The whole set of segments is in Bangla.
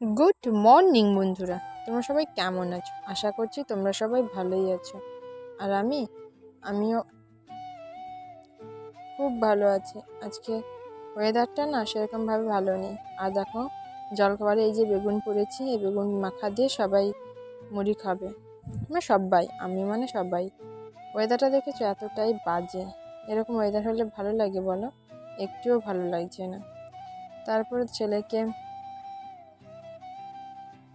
গুড মর্নিং বন্ধুরা। তোমরা সবাই কেমন আছো? আশা করছি তোমরা সবাই ভালোই আছো। আর আমি, আমিও খুব ভালো আছি। আজকে ওয়েদারটা না সেরকমভাবে ভালো নেই। আর দেখো, জলখাবারে এই যে বেগুন পড়েছি, এই বেগুন মাখা দিয়ে সবাই মুড়ি খাবে। মানে সবাই আমি মানে সবাই ওয়েদারটা দেখেছ? এতটাই বাজে। এরকম ওয়েদার হলে ভালো লাগে বলো? একটুও ভালো লাগছে না। তারপরে ছেলেকে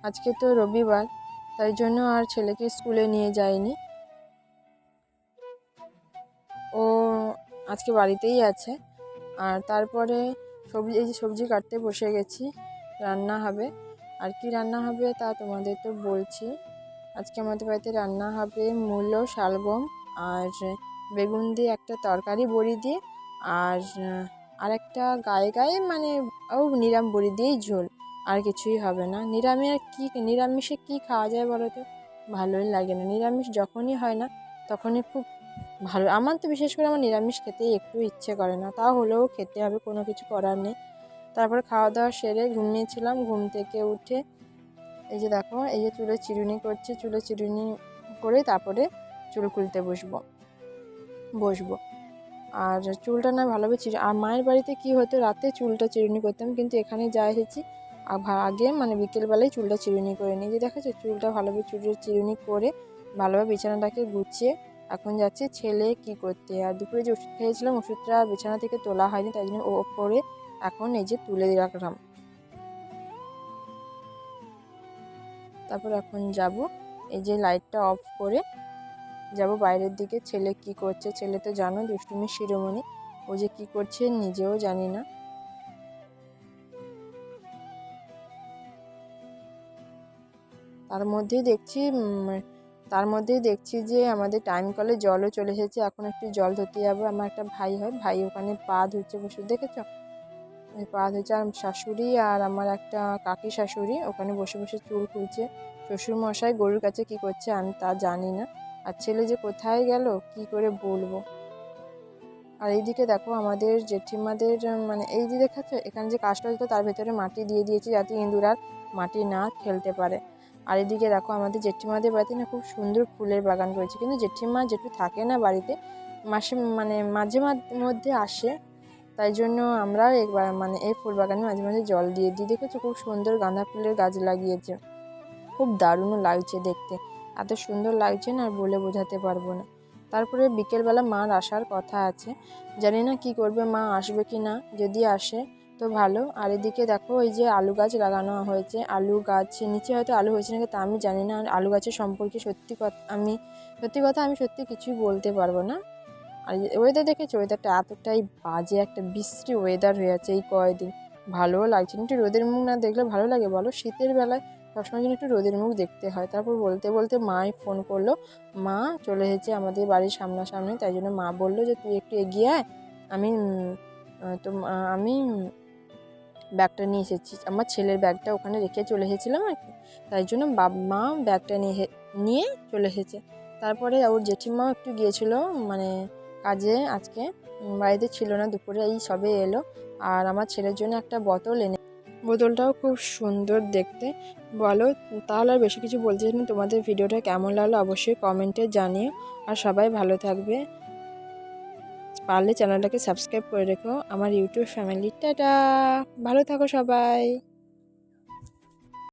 আজকে তো রবিবার, তাই জন্য আর ছেলেকে স্কুলে নিয়ে যায়নি। ও আজকে বাড়িতেই আছে। আর তারপরে সবজি, এই যে সবজি কাটতে বসে গেছি, রান্না হবে। আর কি রান্না হবে তা তোমাদের তো বলছি। আজকে আমাদের বাড়িতে রান্না হবে মূলো, শালগম আর বেগুন দিয়ে একটা তরকারি বড়ি দিয়ে, আর আর একটা গায়ে গায়ে মানে ও নিরাম বড়ি দিয়েই ঝোল। আর কিছুই হবে না। নিরামিষ আর কী নিরামিষে কী খাওয়া যায় বলো তো? ভালোই লাগে না। নিরামিষ যখনই হয় না, তখনই খুব ভালো। আমার তো বিশেষ করে আমার নিরামিষ খেতে একটু ইচ্ছে করে না। তাও হলেও খেতে হবে, কোনো কিছু করার নেই। তারপরে খাওয়া দাওয়া সেরে ঘুমিয়েছিলাম। ঘুম থেকে উঠে এই যে দেখো, এই যে চুলে চিরুনি করছে। চুলে চিরুনি করে তারপরে চুল খুলতে বসবো। বসবো। আর চুলটা না ভালোভাবে চিরু আর মায়ের বাড়িতে কি হতো? রাতে চুলটা চিরুনি করতাম। কিন্তু এখানে যা এসেছি আগে মানে বিকেলবেলায় চুলটা চিরুনি করে নিই। যে দেখেছ চুলটা ভালোভাবে চুলের চিরুনি করে ভালোভাবে বিছানাটাকে গুছিয়ে এখন যাচ্ছে ছেলে কি করতে? আর দুপুরে যে ওষুধ খেয়েছিলাম, ওষুধটা বিছানা থেকে তোলা হয়নি, তাই জন্য ও করে এখন এই যে তুলে রাখলাম। তারপর এখন যাব, এই যে লাইটটা অফ করে যাব বাইরের দিকে। ছেলে কি করছে? ছেলে তো জানো দুষ্টুমি শিরোমণি। ও যে কি করছে নিজেও জানি না। তার মধ্যেই দেখছি তার মধ্যেই দেখছি যে আমাদের টাইম কলে জলও চলে এসেছে। এখন একটু জল ধরতে যাব। আমার একটা ভাই হয়, ভাই ওখানে পা ধুচ্ছে বসে। দেখেছ? পা ধুচ্ছে আর শাশুড়ি আর আমার একটা কাকি শাশুড়ি। ওখানে বসে বসে চুল খুলছে। শ্বশুর মশাই গরুর কাছে কি করছে আমি তা জানি না। আর ছেলে যে কোথায় গেল, কি করে বলব? আর এইদিকে দেখো আমাদের জেঠিমাদের মানে এই যে দেখাচ্ছে এখানে যে কাজটা হতো তার ভেতরে মাটি দিয়ে দিয়েছি যাতে ইঁদুর আর মাটি না খেলতে পারে। আর এদিকে দেখো আমাদের জেঠিমাদের বাড়িতে না খুব সুন্দর ফুলের বাগান করেছে কিন্তু জেঠিমা যেটু থাকে না বাড়িতে, মাসে মানে মাঝে মধ্যে আসে। তাই জন্য আমরা একবার মানে এই ফুল বাগানে মাঝে মাঝে জল দিয়ে দিই। দেখেছ খুব সুন্দর গাঁদা ফুলের গাছ লাগিয়েছে। খুব দারুণও লাগছে দেখতে। এত সুন্দর লাগছে না আর বলে বোঝাতে পারব না। তারপরে বিকেলবেলা মার আসার কথা আছে। জানি না কি করবে, মা আসবে কি না, যদি আসে তো ভালো। আর এদিকে দেখো ওই যে আলু গাছ লাগানো হয়েছে। আলু গাছ নিচে হয়তো আলু হয়েছে নাকি তা আমি জানি না। আলু গাছের সম্পর্কে সত্যি কথা আমি, সত্যি কথা আমি সত্যি কিছুই বলতে পারব না। আর ওয়েদার দেখেছি? ওয়েদারটা এতটাই বাজে, একটা বিশ্রী ওয়েদার হয়ে আছে এই কয়দিন ভালোও লাগছে একটু রোদের মুখ না দেখলে ভালো লাগে বলো? শীতের বেলায় সবসময় জন্য একটু রোদের মুখ দেখতে হয়। তারপর বলতে বলতে মাই ফোন করল। মা চলে এসেছে আমাদের বাড়ির সামনাসামনি। তাই জন্য মা বলল যে, তুই একটু এগিয়ে আয়। আমি তো আমি ব্যাগটা নিয়ে এসেছি। আমার ছেলের ব্যাগটা ওখানে রেখে চলে এসেছিলাম আর কি। তাই জন্য বাবা মা ব্যাগটা নিয়ে নিয়ে চলে এসেছে। তারপরে ওর জেঠিমাও একটু গিয়েছিল মানে কাজে আজকে। বাড়িতে ছিল না, দুপুরে এই সবে এলো। আর আমার ছেলের জন্য একটা বোতল এনে বোতলটাও খুব সুন্দর দেখতে। বলো, তাহলে আর বেশি কিছু বলতে চাই তোমাদের ভিডিওটা কেমন লাগল অবশ্যই কমেন্টে জানিও। আর সবাই ভালো থাকবে। পারলে চ্যানেলটাকে সাবস্ক্রাইব করে রেখো। আমার ইউটিউব ফ্যামিলি টাটা! ভালো থাকো সবাই!